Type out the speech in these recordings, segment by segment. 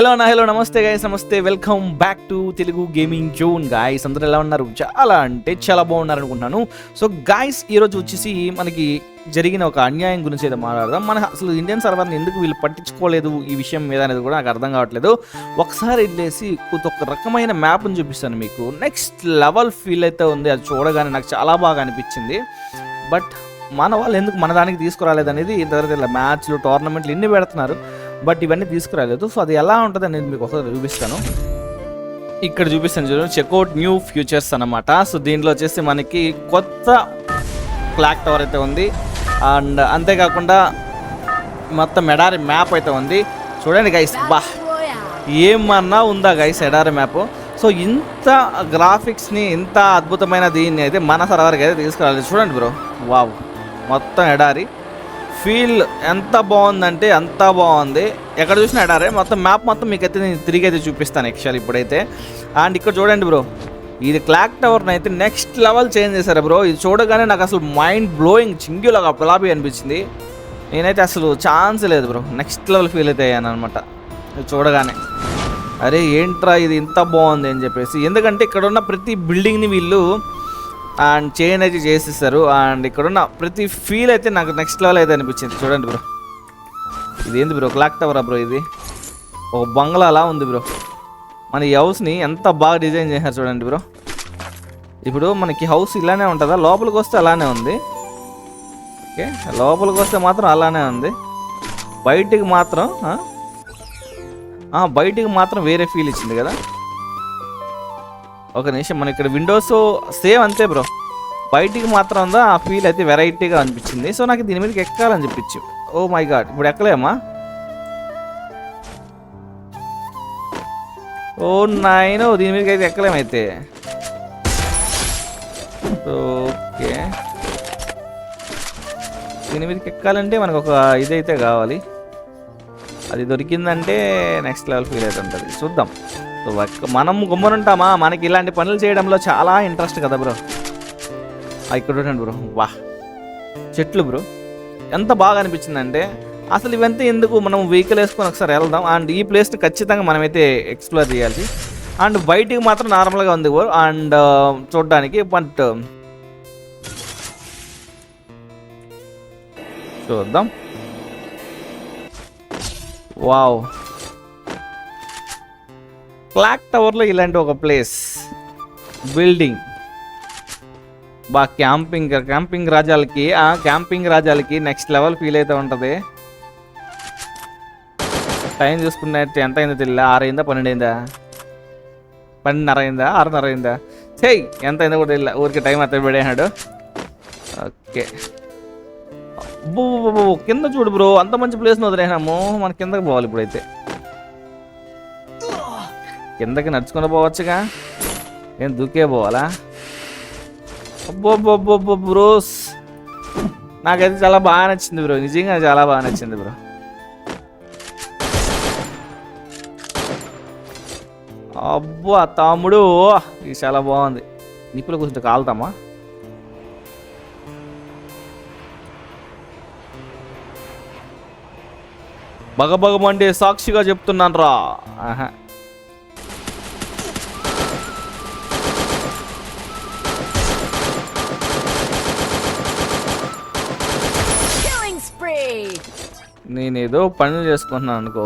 Hello నా hello నమస్తే guys నమస్తే. Welcome back to Telugu gaming zone guys అందరూ ఎలా ఉన్నారు? చాలా అంటే చాలా బాగున్నారు అనుకుంటున్నాను. సో గాయస్ ఈరోజు వచ్చేసి మనకి జరిగిన ఒక అన్యాయం గురించి అయితే మాట్లాడదాం. మన అసలు ఇండియన్ సర్వర్ని ఎందుకు వీళ్ళు పట్టించుకోలేదు? ఈ విషయం మీద అనేది కూడా నాకు అర్థం కావట్లేదు. ఒకసారి వెళ్ళేసి కొత్త ఒక రకమైన మ్యాప్ని చూపిస్తాను మీకు. నెక్స్ట్ లెవెల్ ఫీల్ అయితే ఉంది. అది చూడగానే నాకు చాలా బాగా అనిపించింది. బట్ మన వాళ్ళు ఎందుకు మన దానికి తీసుకురాలేదు అనేది మ్యాచ్లు టోర్నమెంట్లు ఎన్ని పెడుతున్నారు? బట్ ఇవన్నీ తీసుకురాలేదు. సో అది ఎలా ఉంటుంది అనేది మీకు ఒకసారి చూపిస్తాను. ఇక్కడ చూపిస్తాను చూడండి చెక్అవుట్ న్యూ ఫ్యూచర్స్ అనమాట సో దీంట్లో వచ్చేసి మనకి కొత్త క్లాక్ టవర్ అయితే ఉంది. అండ్ అంతేకాకుండా మొత్తం ఎడారి మ్యాప్ అయితే ఉంది. చూడండి గైస్ బా ఏమన్నా ఉందా గైస్ ఎడారి మ్యాప్? సో ఇంత గ్రాఫిక్స్ని ఇంత అద్భుతమైన దీన్ని అయితే మన సర్వర్కి అయితే తీసుకురాలేదు. చూడండి బ్రో వావ్ మొత్తం ఎడారి. ఫీల్ ఎంత బాగుందంటే అంత బాగుంది. ఎక్కడ చూసినా ఎడారే మొత్తం మ్యాప్ మొత్తం మీకు అయితే నేను తిరిగి అయితే చూపిస్తాను యాక్చువల్ ఇప్పుడైతే. అండ్ ఇక్కడ చూడండి బ్రో ఇది క్లాక్ టవర్ని అయితే నెక్స్ట్ లెవెల్ చేంజ్ చేశారు బ్రో. ఇది చూడగానే నాకు అసలు మైండ్ బ్లోయింగ్ చింగ్యులాగా గులాబీ అనిపించింది. నేనైతే అసలు ఛాన్స్ లేదు బ్రో నెక్స్ట్ లెవెల్ ఫీల్ అయితే అయ్యాను అనమాట చూడగానే. అరే ఏంట్రా ఇది ఇంత బాగుంది అని చెప్పేసి. ఎందుకంటే ఇక్కడ ఉన్న ప్రతి బిల్డింగ్ని వీళ్ళు అండ్ చేంజ్ అయితే చేసేసారు అండ్ ఇక్కడ ఉన్న ప్రతి ఫీల్ అయితే నాకు నెక్స్ట్ లెవెల్ అయితే అనిపించింది. చూడండి బ్రో ఇది ఏంది బ్రో క్లాక్ టవరా బ్రో ఇది? ఒక బంగ్లా అలా ఉంది బ్రో మన ఈ హౌస్ని ఎంత బాగా డిజైన్ చేశారు చూడండి బ్రో ఇప్పుడు మనకి హౌస్ ఇలానే ఉంటుందా? లోపలికి వస్తే అలానే ఉంది. ఓకే? లోపలికి వస్తే మాత్రం అలానే ఉంది. బయటికి మాత్రం బయటికి మాత్రం వేరే ఫీల్ ఇచ్చింది కదా? ఒక నిమిషం మన ఇక్కడ విండోస్ సేమ్ అంతే బ్రో బయటికి మాత్రం ఉందా ఆ ఫీల్ అయితే వెరైటీగా అనిపించింది. సో నాకు దీని మీదకి ఎక్కాలని చెప్పించు ఓ oh మై గాడ్ ఇప్పుడు ఎక్కలేమా? Oh, ఓ నాయన oh, దీని మీదకి అయితే ఎక్కలేమైతే ఓకే దీని మీదకి ఎక్కాలంటే మనకు ఒక ఇదైతే కావాలి. అది దొరికిందంటే నెక్స్ట్ లెవెల్ ఫీల్ అవుతుంటుంది చూద్దాం. మనం గుమ్మనుంటామా? మనకి ఇలాంటి పనులు చేయడంలో చాలా ఇంట్రెస్ట్ కదా బ్రో. ఇక్కడ చూడండి బ్రో. వా చెట్లు బ్రో. ఎంత బాగా అనిపించిందంటే అసలు ఇవంతా ఎందుకు మనం వెహికల్ వేసుకొని ఒకసారి వెళ్దాం? అండ్ ఈ ప్లేస్ని ఖచ్చితంగా మనమైతే ఎక్స్ప్లోర్ చేయాలి అండ్ బయటికి మాత్రం నార్మల్గా ఉంది బ్రో. అండ్ చూడడానికి బట్ చూద్దాం. వావ్. క్లాక్ టవర్లో ఇలాంటి ఒక ప్లేస్ బిల్డింగ్ బా క్యాంపింగ్ క్యాంపింగ్ రాజాలకి ఆ క్యాంపింగ్ రాజాలకి నెక్స్ట్ లెవెల్ ఫీల్ అయితే ఉంటుంది. టైం చూసుకున్నట్టు ఎంత అయిందో తెలియదు ఆరైందా అయిందా? పన్నెండు అయిందా? పన్నెండున్నర అయిందా? ఆరున్నర అయిందా? చెయ్యి ఎంత అయిందో కూడా తెలియదు ఊరికి టైం అతను పడేనాడు ఓకే. అబ్బో, కింద చూడు బ్రో. అంత మంచి ప్లేస్ వదిలేనాము మన కిందకి పోవాలి ఇప్పుడైతే. కిందకి నడుచుకుని పోవచ్చుగా? నేను దూకే పోవాలా? అబ్బో బ్రోస్ నాకైతే చాలా బాగా నచ్చింది బ్రో. నిజంగా చాలా బాగా నచ్చింది బ్రో. అబ్బో తమ్ముడు. ఇది చాలా బాగుంది. నిప్పులు కూర్చుంటే కాలుతామా? బగబగమండే సాక్షిగా చెప్తున్నాను రా ఆహా. నేనేదో పనులు చేసుకుంటున్నాను అనుకో.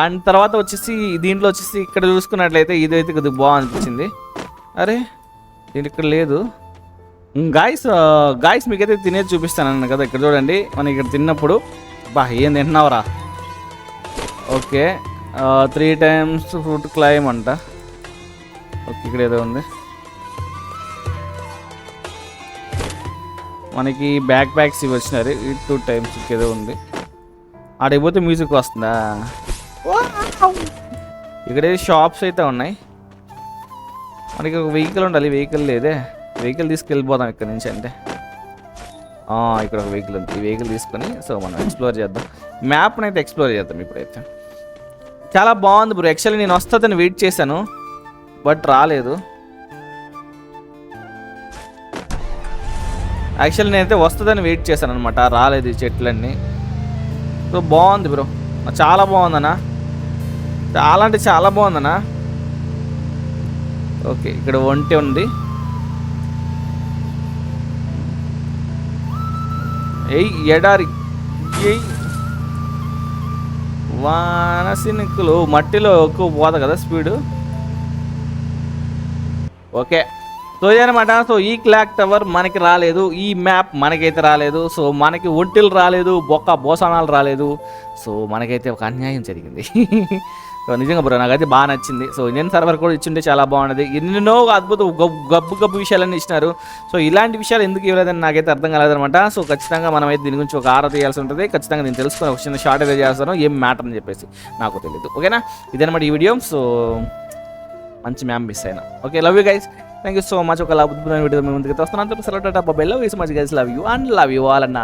అండ్ తర్వాత వచ్చేసి దీంట్లో వచ్చేసి ఇక్కడ చూసుకున్నట్లయితే ఇదైతే కొద్దిగా బాగా అనిపించింది అరే దీని ఇక్కడ లేదు. గాయస్ గాయస్ మీకైతే తినేది చూపిస్తాను అన్న కదా ఇక్కడ చూడండి. మనం ఇక్కడ తిన్నప్పుడు. బా ఏం తింటున్నావురా? Okay three times fruit claim అంట. ఓకే ఇక్కడ ఏదో ఉంది. మనకి బ్యాక్ ప్యాక్స్ ఇవి వచ్చినారు టూ టైమ్స్ ఏదో ఉంది. ఆడికి పోతే మ్యూజిక్ వస్తుందా ఇక్కడ షాప్స్ అయితే ఉన్నాయి. మనకి ఒక వెహికల్ ఉండాలి వెహికల్ లేదే. వెహికల్ తీసుకెళ్ళిపోదాం ఇక్కడ నుంచి అంటే. ఇక్కడ ఒక వెహికల్ ఉంది. ఈ వెహికల్ తీసుకొని సో మనం ఎక్స్ప్లోర్ చేద్దాం. మ్యాప్ని అయితే ఎక్స్ప్లోర్ చేద్దాం ఇప్పుడైతే. చాలా బాగుంది బ్రో యాక్చువల్లీ నేను వస్తుందని వెయిట్ చేశాను బట్ రాలేదు. యాక్చువల్లీ నేనైతే వస్తుందని వెయిట్ చేశాను అనమాట రాలేదు ఈ చెట్లన్నీ. సో బాగుంది బ్రో చాలా బాగుందన్నా. చాలా అంటే చాలా బాగుందనా ఓకే ఇక్కడ ఒంటి ఉంది. ఎయ్ ఎడారి. ఎయ్ వానసినికులు మట్టిలో ఎక్కువ పోదు కదా స్పీడు ఓకే సో ఇదనమాట సో ఈ క్లాక్ టవర్ మనకి రాలేదు ఈ మ్యాప్ మనకైతే రాలేదు సో మనకి ఒంటిలు రాలేదు బొక్క బోసానాలు రాలేదు. సో మనకైతే ఒక అన్యాయం జరిగింది. సో నిజంగా బ్రో నాకైతే బాగా నచ్చింది. సో ఇండియన్ సర్వర్ కూడా ఇచ్చింటే చాలా బాగున్నది ఎన్నెన్నో అద్భుత గబ్బు గబ్బు విషయాలన్నీ ఇచ్చినారు. సో ఇలాంటి విషయాలు ఎందుకు ఇవ్వలేదని నాకైతే అర్థం కాలేదనమాట సో ఖచ్చితంగా మనం అయితే దీని గురించి ఒక ఆరా తీయాల్సి ఉంటుంది. ఖచ్చితంగా నేను తెలుసుకొని ఒక చిన్న షార్ట్ అయితే చేస్తాను. ఏం మ్యాటర్ అని చెప్పేసి నాకు తెలియదు ఓకేనా? ఇదనమాట ఈ వీడియో. సో మంచి మ్యామ్ మిస్ అయినా. Okay love you guys thank you so much ఒక అద్భుతమైన వీడియో మీ ముందుకు వస్తున్నాను. సెలవు టాటా బాబాయ్. Love you so much guys love you and love you all అన్నా.